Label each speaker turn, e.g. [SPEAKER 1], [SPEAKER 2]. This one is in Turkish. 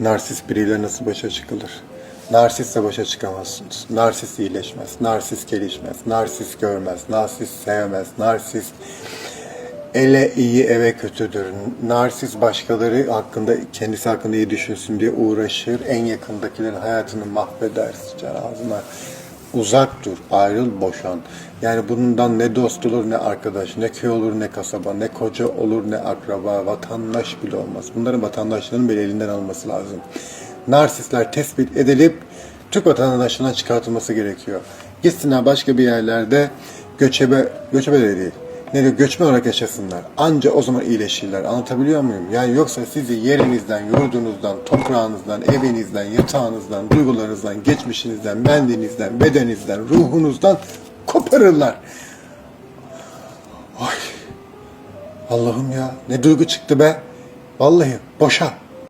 [SPEAKER 1] Narsist biriyle nasıl başa çıkılır? Narsistle başa çıkamazsınız. Narsist iyileşmez, narsist gelişmez, narsist görmez, narsist sevmez, narsist ele iyi eve kötüdür. Narsist başkaları hakkında, kendisi hakkında iyi düşünsün diye uğraşır. En yakındakilerin hayatını mahveder, ağzına. Uzak dur, ayrıl, boşan. Yani bundan ne dost olur ne arkadaş, ne köy olur ne kasaba, ne koca olur ne akraba, vatandaş bile olmaz. Bunların vatandaşlığının bile elinden alması lazım. Narsistler tespit edilip Türk vatandaşlığına çıkartılması gerekiyor. Gitsinler başka bir yerlerde göçebe, göçebe de değil. Ne diyor? Göçmen olarak yaşasınlar. Anca o zaman iyileşirler. Anlatabiliyor muyum? Yani yoksa sizi yerinizden, yurdunuzdan, toprağınızdan, evinizden, yatağınızdan, duygularınızdan, geçmişinizden, benliğinizden, bedeninizden, ruhunuzdan koparırlar. Ay. Allah'ım ya ne duygu çıktı be. Vallahi boşa.